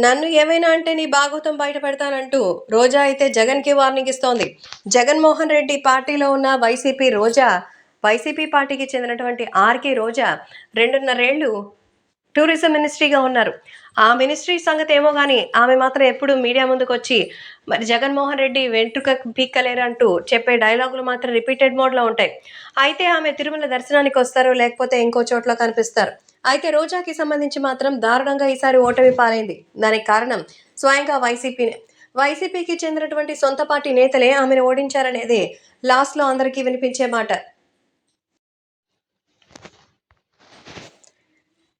నన్ను ఏమైనా అంటే నీ భాగవతం బయట పెడతానంటూ రోజా అయితే జగన్కి వార్నింగ్ ఇస్తోంది. జగన్మోహన్ రెడ్డి పార్టీలో ఉన్న వైసీపీ రోజా వైసీపీ పార్టీకి చెందినటువంటి ఆర్కే రోజా రెండున్నరేళ్ళు టూరిజం మినిస్ట్రీగా ఉన్నారు. ఆ మినిస్ట్రీ సంగతి ఏమో కానీ ఆమె మాత్రం ఎప్పుడు మీడియా ముందుకు వచ్చి మరి జగన్మోహన్ రెడ్డి వెంట్రుక పీక్కలేరంటూ చెప్పే డైలాగులు మాత్రం రిపీటెడ్ మోడ్లో ఉంటాయి. అయితే ఆమె తిరుమల దర్శనానికి వస్తారు లేకపోతే ఇంకో చోట్ల కనిపిస్తారు. అయితే రోజాకి సంబంధించి మాత్రం దారుణంగా ఈసారి ఓటమి పాలైంది. దానికి కారణం స్వయంగా వైసీపీ వైసీపీకి చెందినటువంటి సొంత పార్టీ నేతలే ఆమెను ఓడించారనేది లాస్ట్లో అందరికీ వినిపించే మాట.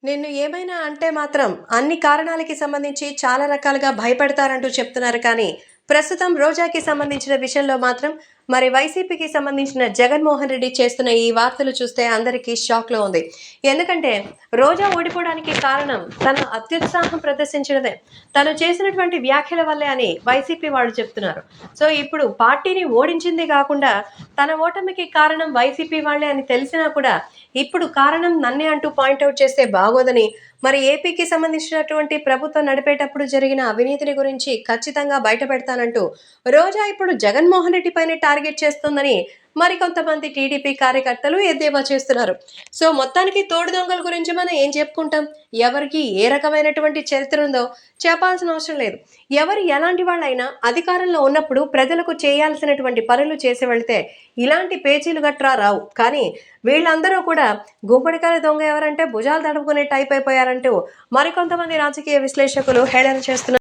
నిన్ను ఏమైనా అంటే మాత్రం అన్ని కారణాలకి సంబంధించి చాలా రకాలుగా భయపడతారంటూ చెప్తున్నారు కానీ ప్రస్తుతం రోజాకి సంబంధించిన విషయంలో మాత్రం మరి వైసీపీకి సంబంధించిన జగన్మోహన్ రెడ్డి చేస్తున్న ఈ వార్తలు చూస్తే అందరికీ షాక్లో ఉంది. ఎందుకంటే రోజా ఓడిపోవడానికి కారణం తన అత్యుత్సాహం ప్రదర్శించడమే తను చేసినటువంటి వ్యాఖ్యల వల్లే అని వైసీపీ వాళ్ళు చెప్తున్నారు. సో ఇప్పుడు పార్టీని ఓడించింది కాకుండా తన ఓటమికి కారణం వైసీపీ వాళ్ళే అని తెలిసినా కూడా ఇప్పుడు కారణం నన్నే అంటూ పాయింట్అవుట్ చేస్తే బాగోదని మరి ఏపీకి సంబంధించినటువంటి ప్రభుత్వం నడిపేటప్పుడు జరిగిన అవినీతిని గురించి ఖచ్చితంగా బయటపెడతానంటూ రోజా ఇప్పుడు జగన్మోహన్ రెడ్డి పైన టార్గెట్ చేస్తుందని మరికొంతమంది టీడీపీ కార్యకర్తలు ఎద్దేవా చేస్తున్నారు. సో మొత్తానికి తోడు దొంగల గురించి మనం ఏం చెప్పుకుంటాం? ఎవరికి ఏ రకమైనటువంటి చరిత్ర ఉందో చెప్పాల్సిన అవసరం లేదు. ఎవరు ఎలాంటి వాళ్ళైనా అధికారంలో ఉన్నప్పుడు ప్రజలకు చేయాల్సినటువంటి పనులు చేసి వెళ్తే ఇలాంటి పేచీలు గట్రా రావు. కానీ వీళ్ళందరూ కూడా గుమ్మడికాయ దొంగ ఎవరంటే భుజాలు తడుపుకునే టైప్ అయిపోయారంటూ మరికొంతమంది రాజకీయ విశ్లేషకులు హేళన చేస్తున్నారు.